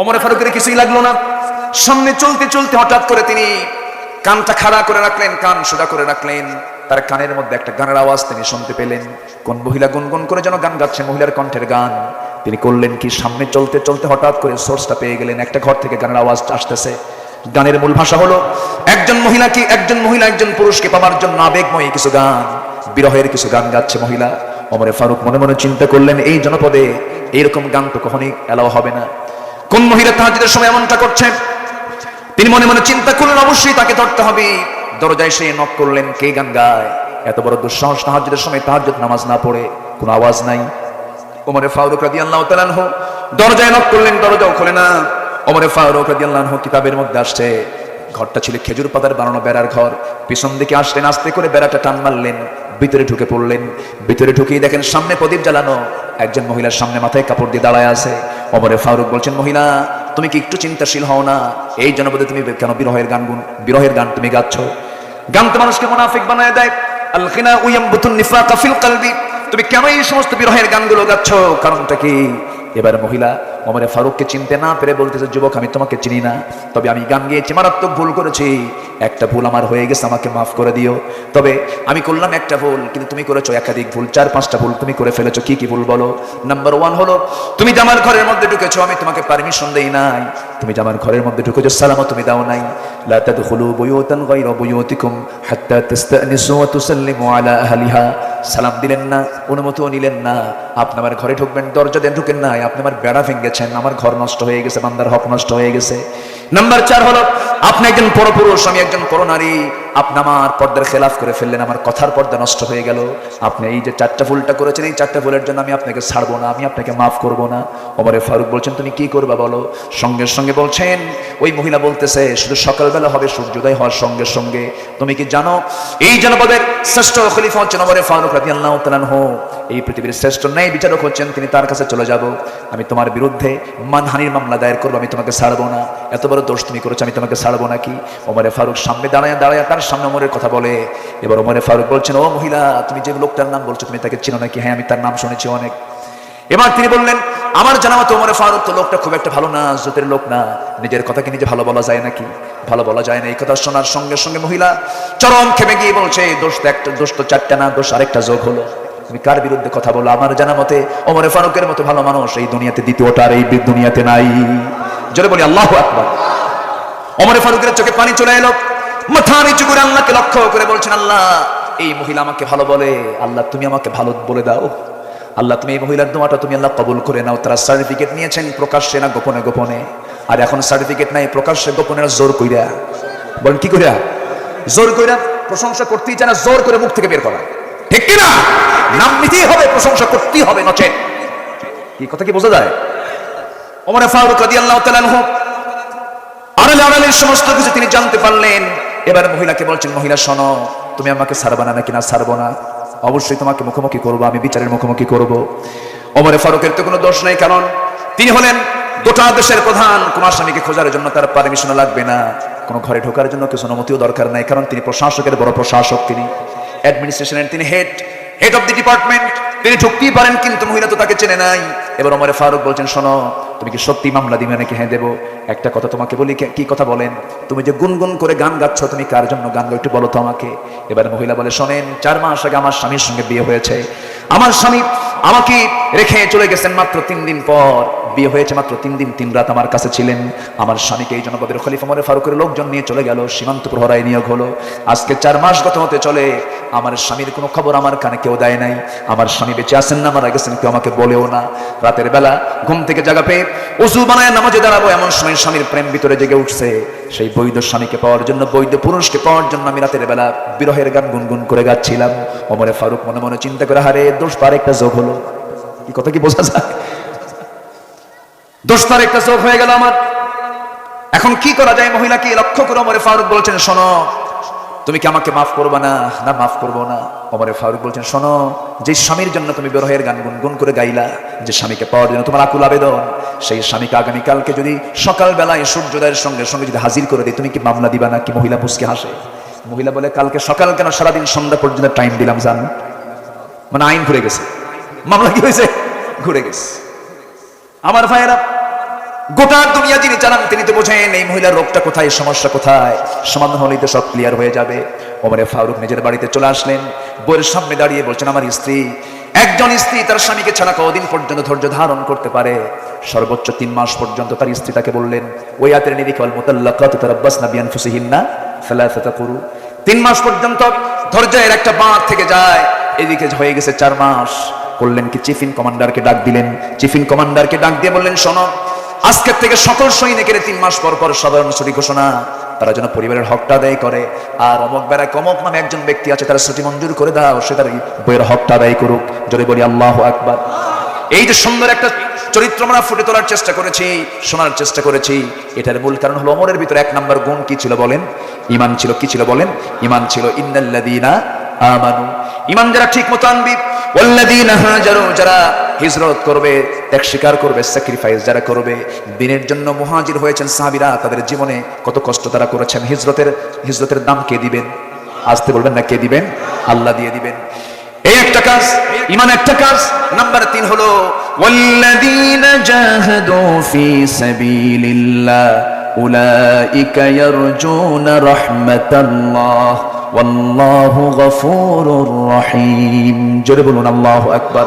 ওমরে ফারুকের কিছুই লাগল না। সামনে চলতে চলতে হঠাৎ করে তিনি কানটা খাড়া করে রাখলেন, কান সোজা করে রাখলেন। তার কানের মধ্যে একটা গানের আওয়াজ তিনি শুনতে পেলেন। কোন মহিলা গুনগুন করে যেন গান গাচ্ছে, মহিলার কণ্ঠের গান। তিনি করলেন কি? সামনে চলতে চলতে হঠাৎ করে সোর্সটা পেয়ে গেলেন। একটা ঘর থেকে গানের আওয়াজ আসতেছে। গানের মূল ভাষা হলো, একজন মহিলা কি একজন মহিলা, একজন পুরুষকে পাওয়ার জন্য আবেগময়ী কিছু গান, বিরহের কিছু গান গাচ্ছে মহিলা। অমরে ফারুক মনে মনে চিন্তা করলেন, এই জনপদে এইরকম গান তো কখনই এলাও হবে না। কোন মহিলা তাহাজিদের সময় এমনটা করছে? তিনি মনে মনে চিন্তা করলেন, অবশ্যই তাকে ধরতে হবে। দরজায় সে নক করলেন, কে গান গায়? এত বড় দুঃসাহস তাহাজের সময় তাহাজ্জুদ নামাজ না পড়ে কোনো আওয়াজ নাই। ওমরে ফারুক রাদিয়াল্লাহু তাআলা আনহু দরজায় নক করলেন, দরজাও খোলে না। ওমরে ফারুক রাদিয়াল্লাহু আনহু কিতাবের মধ্যে আসছে ঘরটা ছিল খেজুর পাতার বানানো বেড়ার ঘর। পিছন দিকে আসলেন, আস্তে করে বেড়াটা টান মারলেন, ভিতরে ঢুকে পড়লেন। ভিতরে ঢুকেই দেখেন সামনে প্রদীপ জ্বালানো। একজন মহিলার সামনে মাথায় কাপড় দিয়ে দাঁড়ায় আছে। ওমরে ফারুক বলছেন, মহিলা, তুমি কি একটু চিন্তাশীল হও না? এই জনপদে তুমি কেন বিরহের গান গুন, বিরহের গান তুমি গাচ্ছ? গান তো মানুষকে মুনাফিক বানায় দেয়। আল খিনা উয়ামবুতুন নিফাকা ফিল কলবি তুমি কেন এই সমস্ত বিরহের গানগুলো গাচ্ছ? কারণটা কি? এবার মহিলা ওমরে ফারুককে চিনতে না পেরে বলতেছে, যুবক, আমি তোমাকে চিনি না, তবে আমি গান গিয়েছি, মারাত্মক ভুল করেছি। একটা ভুল আমার হয়ে গেছে, আমাকে মাফ করে দিও। তবে আমি করলাম একটা ভুল, কিন্তু তুমি করেছ একাধিক ভুল, চার, পাঁচটা ভুল তুমি করে ফেলেছো, কি কি ভুল বলো? নাম্বার ওয়ান হলো, তুমি জামার ঘরের মধ্যে ঢুকেছো, আমি তোমাকে পারমিশন দেই নাই। তুমি জামার ঘরের মধ্যে ঢুকেছো, সালামও তুমি দাও নাই। সালাম দিলেন না, অনুমতিও নিলেন না। আপনি আমার ঘরে ঢুকবেন, দরজা দিয়ে ঢুকেন নাই, আপনি আমার বেড়া ভেঙেছেন আমার ঘর নষ্ট হয়ে গেছে বান্দার হক নষ্ট হয়ে গেছে। নাম্বার চার হলো, আপনি একজন পরপুরুষ, আমি একজন পরনারী, আপনি আমার পর্দার খেলাফ করে ফেললেন, আমার কথার পর্দা নষ্ট হয়ে গেল। আপনি এই যে চারটা ফুলটা করেছেন, এই চারটা ফুলের জন্য আমি আপনাকে ছাড়বো না, আমি আপনাকে মাফ করব না। ওমরে ফারুক বলছেন, তুমি কি করবা বলো? সঙ্গে সঙ্গে বলছেন, ওই মহিলা বলতেছে, শুধু সকালবেলা হবে, সূর্যোদয় হওয়ার সঙ্গে সঙ্গে। তুমি কি জানো, এই জনপদের শ্রেষ্ঠ খলিফা হচ্ছেন ওমরে ফারুক রাজি আল্লাহ হো এই পৃথিবীর শ্রেষ্ঠ ন্যায় বিচারক হচ্ছেন, তিনি তার কাছে চলে যাব। আমি তোমার বিরুদ্ধে মানহানির মামলা দায়ের করব, আমি তোমাকে ছাড়বো না। এত বড় দোষ তুমি করেছ, আমি তোমাকে ছাড়বো নাকি? ওমরে ফারুক সামনে দাঁড়ায় দাঁড়ায় তার সামনে ওমরের কথা বলে? এবার ওমরে ফারুক বলছেন, ও মহিলা, তুমি যে লোকটার নাম বলছো, তুমি তাকে চিনো নাকি? হ্যাঁ আমি তার নাম শুনেছি অনেক। এবার তিনি বললেন, আমার জানা মতো ওমরে ফারুক তো লোকটা খুব একটা ভালো না জোতের লোক না। নিজের কথাকে নিজে ভালো বলা যায় নাকি? ভালো বলা যায় না, এই কথা শোনার সঙ্গে সঙ্গে মহিলা চরম খেপে গিয়ে বলছে, দোষ তো একটা, দোষ তো চারটা না, দোষ আরেকটা যোগ হলো। তুমি কার বিরুদ্ধে কথা বলো? আমার জানা মতে ওমরে ফারুকের মতো ভালো মানুষ এই দুনিয়াতে দ্বিতীয়টা আর এই দুনিয়াতে নাই। জোরে বলি, আল্লাহ আকবার। ওমরে ফারুকের চোখে পানি চলে এলো। মাথা নিচু করে আল্লাহকে লক্ষ্য করে বলছেন, আল্লাহ, এই মহিলা আমাকে ভালো বলে। আল্লাহ, তুমি আমাকে ভালো বলে দাও। আল্লাহ, তুমি এই মহিলার দোয়াটা তুমি আল্লাহ কবুল করে নাও। তারা সার্টিফিকেট নিয়েছেন প্রকাশ্যে না গোপনে গোপনে। আর এখন সার্টিফিকেট নাই, প্রকাশ্যে গোপনে জোর কইরা। বলেন, কি কইরা? জোর কইরা? প্রশংসা করতেই চায় না, জোর করে মুখ থেকে বের করা। ঠিক কি না নাম নিতেই হবে, প্রশংসা করতেই হবে, নচেত। কি কথা কি বোঝা যায়? ওমরে ফারুক রাদিয়াল্লাহু তাআলা আনহু, আড়ালে আড়ালে সমস্ত কিছু তিনি জানতে পারলেন। এবার মহিলাকে বলছেন, মহিলা, শোনো, তুমি আমাকে ছাড়বা না নাকি না ছাড়বো না। অবশ্যই তোমাকে মুখোমুখি করব, আমি বিচারের মুখোমুখি করব। ওমরে ফারুকের তো কোনো দোষ নাই, কারণ তিনি হলেন গোটা দেশের প্রধান। কোন আসামিকে খোঁজার জন্য তার পারমিশন লাগবে না। কোনো ঘরে ঢোকার জন্য কিছু অনুমতিও দরকার নাই, কারণ তিনি প্রশাসকের বড় প্রশাসক তিনি। অ্যাডমিনিস্ট্রেশনের তিনি head head of the department তিনি ঢুকতেই পারেন, কিন্তু মহিলা তো তাকে চেনে নাই। এবার ওমরে ফারুক বলছেন, শোনো, তুমি কি সত্যি মামলা দিবে নাকি? হ্যাঁ দেবো। একটা কথা তোমাকে বলি, কি কথা বলেন? তুমি যে গুনগুন করে গান গাচ্ছ, তুমি কার জন্য গান একটু বলো তো আমাকে। এবার মহিলা বলে, শোনেন, চার মাস আগে আমার স্বামীর সঙ্গে বিয়ে হয়েছে। আমার স্বামী আমাকে রেখে চলে গেছেন মাত্র তিন দিন পর। বিয়ে হয়েছে মাত্র তিন দিন, তিন রাত আমার কাছে ছিলেন। আমার স্বামীকে এই জনপদের খলিফা মরে ফারুকের লোকজন নিয়ে চলে গেল, সীমান্ত প্রহরায় নিয়োগ হলো। আজকে চার মাস গত হতে চলে, আমার স্বামীর কোনো খবর আমার কানে কেউ দেয় নাই। আমার স্বামী বেঁচে আছেন না, মারা গেছেন কেউ আমাকে বলেও না। রাতের বেলা ঘুম থেকে জাগা পেয়ে উজু বানায় নামাজে দাঁড়াবো, এমন সময় স্বামীর প্রেম ভিতরে জেগে উঠছে। সেই বৈধ স্বামীকে পাওয়ার জন্য, বৈধ পুরুষকে পাওয়ার জন্য আমি রাতের বেলা বিরহের গান গুনগুন করে গাচ্ছিলাম। অমরে ফারুক মনে মনে চিন্তা করে, হারে, দোষ পার একটা যোগ হলো। কি কথা কি বোঝা যায়? তার একটা চোখ হয়ে গেল আমার। এখন কি করা যায়? মহিলাকে লক্ষ্য করে ওমরে ফারুক বলছেন, শোনো, তুমি কি আমাকে মাফ করবে না? না, মাফ করব না। অমরে ফারুক বলছেন, শোনো, যে স্বামীর জন্য তুমি বিরহের গান গুনগুন করে গাইলা, যে স্বামীকে পাওয়ার জন্য তোমার আকুল আবেদন, সেই স্বামীকে আগামীকালকে যদি সকাল বেলায় সূর্যোদয়ের সঙ্গে সঙ্গে যদি হাজির করে দিই তুমি কি মামলা দিবা না কি মহিলা মুসকে হাসে? মহিলা বলে, কালকে সকাল কেন? সারাদিন সন্ধ্যা পর্যন্ত টাইম দিলাম জান। মানে আইন ঘুরে গেছে। মামলা কি হয়েছে? ঘুরে গেছে। আমার ভাইয়েরা, গোটা দুনিয়া যিনি চালান তিনি তো বোঝেন, এই মহিলার রোগটা কোথায় সমস্যা কোথায়? সমাধান হলেই তো সব ক্লিয়ার হয়ে যাবে। ওমরে ফারুক নিজের বাড়িতে চলে আসলেন বইয়ের সামনে দাঁড়িয়ে বলছেন, আমার স্ত্রী, একজন স্ত্রী তার স্বামীকে ছাড়া কদিন পর্যন্ত ধৈর্য ধারণ করতে পারে। সর্বোচ্চ তিন মাস পর্যন্ত তার স্ত্রী তাকে বললেন, ওই হাতের নিরিখে অল মোতাল্লাকাত তারাব্বাসনা বিআনফুসিহিন্না ফালাসাতা কুরু। তিন মাস পর্যন্ত ধৈর্যের একটা বাঁধ থেকে যায়, এদিকে হয়ে গেছে চার মাস। করলেন কি? চিফ ইন কমান্ডারকে ডাক দিলেন। চিফ ইন কমান্ডারকে ডাক দিয়ে বললেন, শোনো, আজকের থেকে সকল সৈনিকের তিন মাস পর পর সাধারণ ছুটি ঘোষণা। তারা যেন পরিবারের হকটা আদায় করে। আর অমক বেড়া কমক নামে একজন ব্যক্তি আছে, তারা ছুটি মঞ্জুর করে দাও, সে তার বইয়ের হকটা আদায় করুক। যদি বলি, আল্লাহ আকবার। এই যে সুন্দর একটা চরিত্র আমরা ফুটে তোলার চেষ্টা করেছি, শোনার চেষ্টা করেছি। এটার মূল কারণ হলো অমরের ভিতরে এক নম্বর গুণ কি ছিল বলেন? ইমান ছিল কি ছিল বলেন? ইমান ছিল ইন্দাল্লাদিনা আমানু। ইমান যারা ঠিক মতো আনবি ওয়াল্লাযীনা করবে, ত্যাগ যারা করবে, দিনের জন্য মুহাজির তাদের জীবনে কত কষ্ট তারা করেছেন। হিজরতের হিজরতের দাম কে দিবেন? আসতে বলবেন না কে দিবেন? আল্লাহ দিয়ে দিবেন। এই একটা কাজ ইমান একটা কাজ। নাম্বার তিন হলো, ওয়াল্লাযীনা জাহাদু ফি সাবিলিল্লাহ, উলাইকা ইয়ারজুনা রাহমাতাল্লাহ। জোরে বলুন, আল্লাহ একবার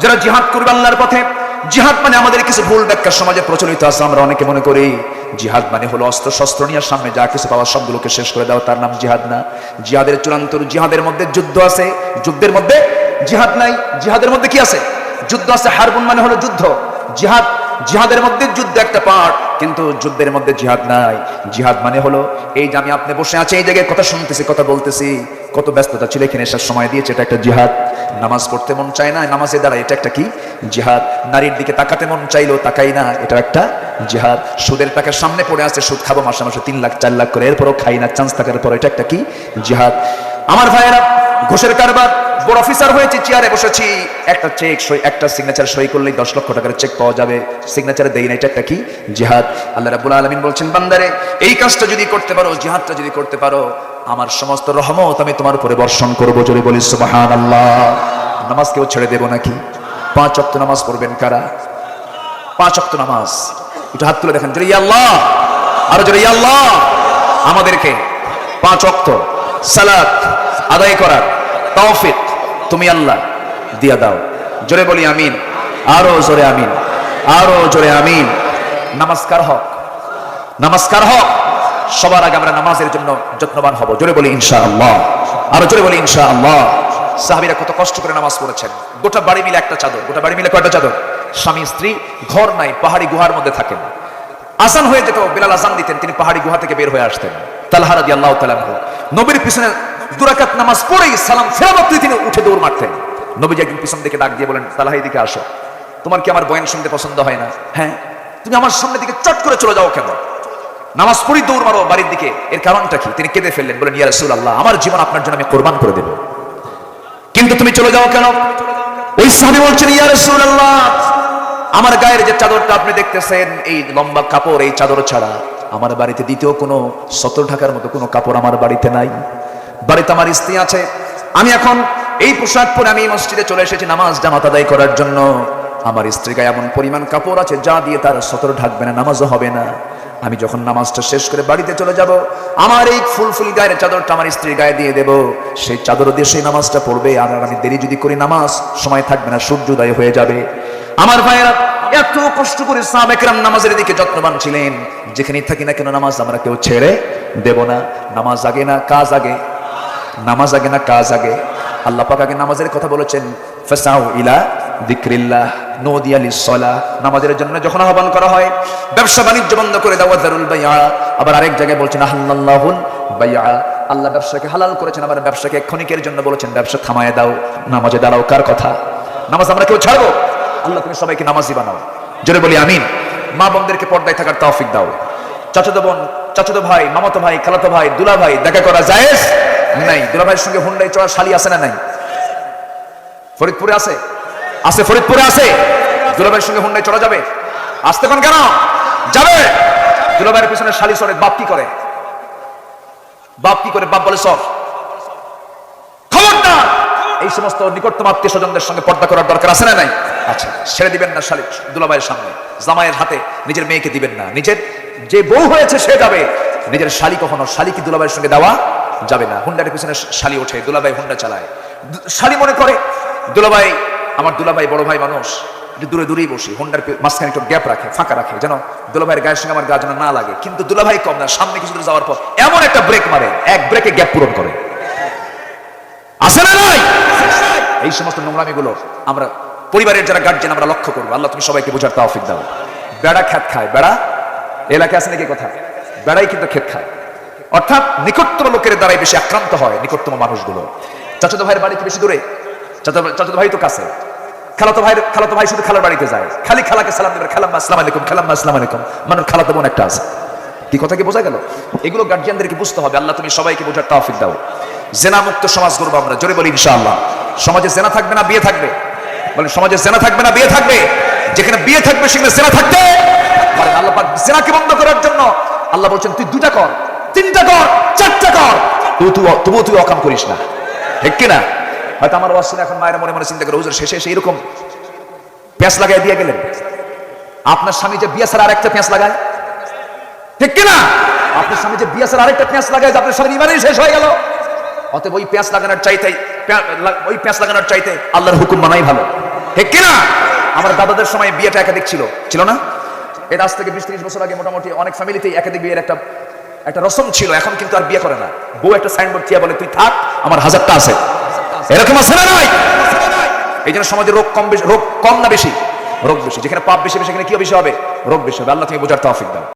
যারা জিহাদ করবে আল্লাহর পথে, জিহাদ মানে আমাদের কিছু ভুল ব্যাখ্যা সমাজে প্রচলিত আছে, আমরা অনেকে মনে করি, জিহাদ মানে হলো অস্ত্র শস্ত্র নিয়ে সামনে যা কিছু পাওয়া সবগুলোকে শেষ করে দেওয়া তার নাম জিহাদ না। জিহাদের চূড়ান্ত, জিহাদের মধ্যে যুদ্ধ আছে। যুদ্ধের মধ্যে জিহাদ নাই। জিহাদের মধ্যে কি আছে? যুদ্ধ আছে, হারবুন মানে হলো যুদ্ধ। জিহাদ, জিহাদের মধ্যে যুদ্ধ একটা পাঠ কিন্তু যুদ্ধের মধ্যে জিহাদ নাই। জিহাদ মানে হলো, এই যে আমি আপনি বসে আছি, এই জায়গায় কথা শুনতেছি, কথা বলতেছি, কত ব্যস্ততা ছিল এখানে, এসার সময় দিয়েছে, এটা একটা জিহাদ। নামাজ পড়তে মন চায় না, নামাজে দাঁড়ায়, এটা একটা কি? জিহাদ। নারীর দিকে তাকাতে মন চাইলো তাকাই না, এটা একটা জিহাদ। সুদের টাকার সামনে পড়ে আছে, সুদ খাব মাসে মাসে তিন লাখ, চার লাখ করে, এরপরও খাই না চান্স থাকার পর এটা একটা কি? জিহাদ। আমার ভাইয়েরা, ঘোষের কারবার বড় অফিসার হয়েছে চেয়ারে বসেছি। একটা চেক সই, একটা সিগনেচার সই করলেই দশ লক্ষ টাকার চেক পাওয়া যাবে। সিগনেচারে দেই না, এটা একটা কি? জিহাদ। আল্লাহ রাব্বুল আলামিন বলছেন, বান্দারে, এই কাজটা যদি করতে পারো, জিহাদটা যদি করতে পারো, আমার সমস্ত রহমত আমি তোমার উপরে বর্ষণ করব, জোরে বলি, সুবহানাল্লাহ। নামাজ কেউ ছেড়ে দেবো নাকি? পাঁচ অক্ত নামাজ পড়বেন কারা? পাঁচ অক্ত নামাজ। একটু হাত তুলে দেখেন, জোরে ইয়া আল্লাহ। আরও জোরে ইয়া আল্লাহ। আমাদেরকে পাঁচ অক্ত সালাত আদায় করার তৌফিক তুমি আল্লাহ, দিয়া দাও। জোরে বলি আমিন, আরও জোরে আমিন, আরও জোরে আমিন। নমস্কার হক নমস্কার হক। সবার আগে আমরা নামাজের জন্য যত্নবান হব। জোরে বলি ইনশাআল্লাহ, আরও জোরে বলি ইনশাআল্লাহ। সাহাবীরা কত কষ্ট করে নামাজ পড়েছেন। গোটা বাড়ি মিলে একটা চাদর, গোটা বাড়ি মিলে কয়টা চাদর? স্বামী, স্ত্রী, ঘর নাই, পাহাড়ি গুহার মধ্যে থাকেন। আসান হয়ে যেত, বিলাল আসান দিতেন, তিনি পাহাড়ি গুহা থেকে বের হয়ে আসতেন। তালহা রাদি আল্লাহ তালাহ নবীর পিছনে দুরাকাত নামাজ পড়েই সালাম ফেরামাত্রই তিনি উঠে দৌড় মারতেন। নবীজি একদিন পিছন দিকে ডাক দিয়ে বলেন, তালাহা এদিকে আসো। তোমার কি আমার বয়ান শুনতে পছন্দ হয় না? হ্যাঁ তুমি আমার সামনে দিকে চট করে চলে যাও কেন? নামাজ পড়ি দৌড় মারো বাড়ির দিকে। এর কারণটা কি? তিনি কেঁদে ফেললেন, বলেন, ইয়া রাসূল আল্লাহ আমার জীবন আপনার জন্য আমি কোরবান করে দেব। কিন্তু তুমি চলে যাও কেন? ওই সাহাবী বলছেন, ইয়া রাসূল আল্লাহ আমার গায়ের যে চাদরটা আপনি দেখতেছেন, এই লম্বা কাপড়, এই চাদর ছাড়া আমার বাড়িতে দ্বিতীয় কোনো সতর ঢাকার মতো কোনো কাপড় আমার বাড়িতে নাই। বাড়িতে আমার স্ত্রী আছে। আমি এখন এই পোশাক পরে আমি মসজিদে চলে এসেছি নামাজ জামাত আদায় করার জন্য। আমার স্ত্রী গায়ে এমন পরিমাণ কাপড় আছে, যা দিয়ে তার সতর ঢাকবে না, নামাজও হবে না। আমি যখন নামাজটা শেষ করে বাড়িতে চলে যাব, আমার এই ফুল ফুল গায়ের চাদরটা আমার স্ত্রীর গায়ে দিয়ে দেব। সেই চাদর দিয়ে সেই নামাজটা পড়বে, আর আমি দেরি যদি করি, নামাজ সময় থাকবে না সূর্যোদয় হয়ে যাবে। আমার ভাইয়েরা, এত কষ্ট করে সাহাবেকরাম নামাজের দিকে যত্নবান ছিলেন। যেখানেই থাকি না কেন, নামাজ আমরা কেউ ছেড়ে দেব না। নামাজ আগে না, কাজ আগে। নামাজ আগে না কাজ আগে? আল্লাহ পাক আগে নামাজের কথা বলেছেন, ফাসাউ ইলা লিসসালাহ। নামাজের জন্য যখন আহ্বান করা হয়, ব্যবসা বাণিজ্য বন্ধ করে দারুল বাইয়া। আবার আরেক জায়গায় বলছেন বাইয়া। আল্লাহ ব্যবসাকে হালাল করেছেন, আবার ব্যবসাকে ক্ষণিকের জন্য বলেছেন, ব্যবসা থামায় দাও, নামাজে দাঁড়াও। কার কথা? নামাজ আমরা কেউ ছাড়বো? আল্লাহ, তুমি সবাইকে বানাও। জোরে বলি, আমিন। মা বোনদেরকে পর্দায় থাকার তৌফিক দাও। চাচাতো বোন, চাচাতো ভাই, মামাতো ভাই, খালাতো ভাই দুলা ভাই দেখা করা জায়েজ? নাই। দুলা ভাইয়ের সঙ্গে হুন্ডাই চড়া শালি আছে না নাই? ফরিদপুরে আছে? আছে, ফরিদপুরে আছে। দুলা ভাইয়ের সঙ্গে হুন্ডাই চড়া যাবে? আসতে কোন কেন? যাবে। দুলা ভাইয়ের পিছনে শালি চড়ে, বাপ কি করে? বাপ কি করে? বাপ বলে সব খবরদার! এই সমস্ত নিকটতম আত্মীয় স্বজনদের সঙ্গে পর্দা করার দরকার আছে না নাই? আচ্ছা ছেড়ে দিবেন না শালিক দুলাভাইয়ের সামনে। জামাইয়ের হাতে নিজের মেয়েকে দিবেন না। নিজের যে বউ হয়েছে সে যাবে। নিজের শালি কখনো শালিকে দুলাভাইয়ের সঙ্গে দেওয়া? যাবে না। হুন্ডার পিছনে শালি ওঠে, দুলাভাই হুন্ডা চালায়। শালি মনে করে, দুলাভাই, আমার দুলাভাই বড় ভাই মানুষ দূরে দূরেই বসি, হুন্ডার মাঝখানে একটু গ্যাপ রাখে, ফাঁকা রাখে, যেন দুলাভাইয়ের গায়ের সঙ্গে আমার গা যেন না লাগে। কিন্তু দুলাভাই কম না, সামনে কিছু দূর যাওয়ার পর এমন একটা ব্রেক মারে, এক ব্রেকে গ্যাপ পূরণ করে। আছে না নাই? এই সমস্ত নোংরামিগুলো আমরা পরিবারের যারা গার্জেন আমরা লক্ষ্য করব। আল্লাহ তুমি সবাইকে বোঝার তাওফিক দাও। বেড়া খ্যাত খায়। বেড়া? এলাকায় আছে নাকি কথা? বেড়াই কিন্তু ক্ষেত খায়। অর্থাৎ নিকটতম লোকের দ্বারাই বেশি আক্রান্ত হয় নিকটতম মানুষগুলো। চাচাতো ভাইয়ের বাড়ি বেশি দূরে? চাচাতো ভাই তো কাছে। খালাতো ভাই খালাতো ভাই শুধু খালার বাড়িতে যায়। খালি খালাকে সালাম দেবে খালাম্মা, আসসালাম আলাইকুম, খালাম্মা, আসসালাম আলাইকুম। মানে খালাতো বোন একটা আছে। কি কথা কি বোঝা গেল? এগুলো গার্জিয়ানদেরকে বুঝতে হবে। আল্লাহ তুমি সবাইকে বোঝার তাওফিক দাও। জেনা মুক্ত সমাজ গড়বো আমরা। জোরে বলি ইনশাআল্লাহ। সমাজে জেনা থাকবে না বিয়ে থাকবে? বলেন, সমাজে জেনা থাকবে না বিয়ে থাকবে? যেখানে বিয়ে থাকবে সেখানে জেনা থাকবে? আল্লাহ জেনাকে বন্ধ করার জন্য আল্লাহ বলছেন, তুই দুটা কর। তিনটা কর চারটা কর তবুও তুই অকাম করিস না। ঠিক কিনা? হয়তো আমার ওয়াজ এখন মায়ের মনে মনে চিন্তা করে, হুজুর, শেষে এসে এরকম পেঁয়াজ লাগাই দিয়ে গেলেন। আপনার স্বামী যে বিয়ে ছাড়া আরেকটা পেঁয়াজ লাগায়? ঠিক কিনা? আপনার স্বামী যে বিয়ে ছাড়া আরেকটা পেঁয়াজ লাগায় আপনার স্বামী ইমানই শেষ হয়ে গেল? অতএব ওই পেঁয়াজ লাগানোর চাইতে ওই পেঁয়াজ লাগানোর চাইতে আল্লাহর হুকুম মানাই ভালো। ঠিক কিনা? আমার দাদাদের সময় বিয়েটা একাধিক ছিল। ছিল না? এর আজ থেকে বিশ ত্রিশ বছর আগে মোটামুটি অনেক ফ্যামিলিতেই একাধিক বিয়ের একটা একটা রসম ছিল, এখন কিন্তু আর বিয়ে করে না। বউ একটা সাইনবোর্ড দিয়ে বলে, তুই থাক, আমার হাজারটা আছে। এরকম আছে না নাই? এই জন্য সমাজে রোগ কম বেশি, রোগ কম না বেশি? রোগ বেশি। যেখানে পাপ বেশি সেখানে কি বেশি হবে? রোগ বেশি হবে। আল্লাহ তুমি বোঝার তো অফিক দাও।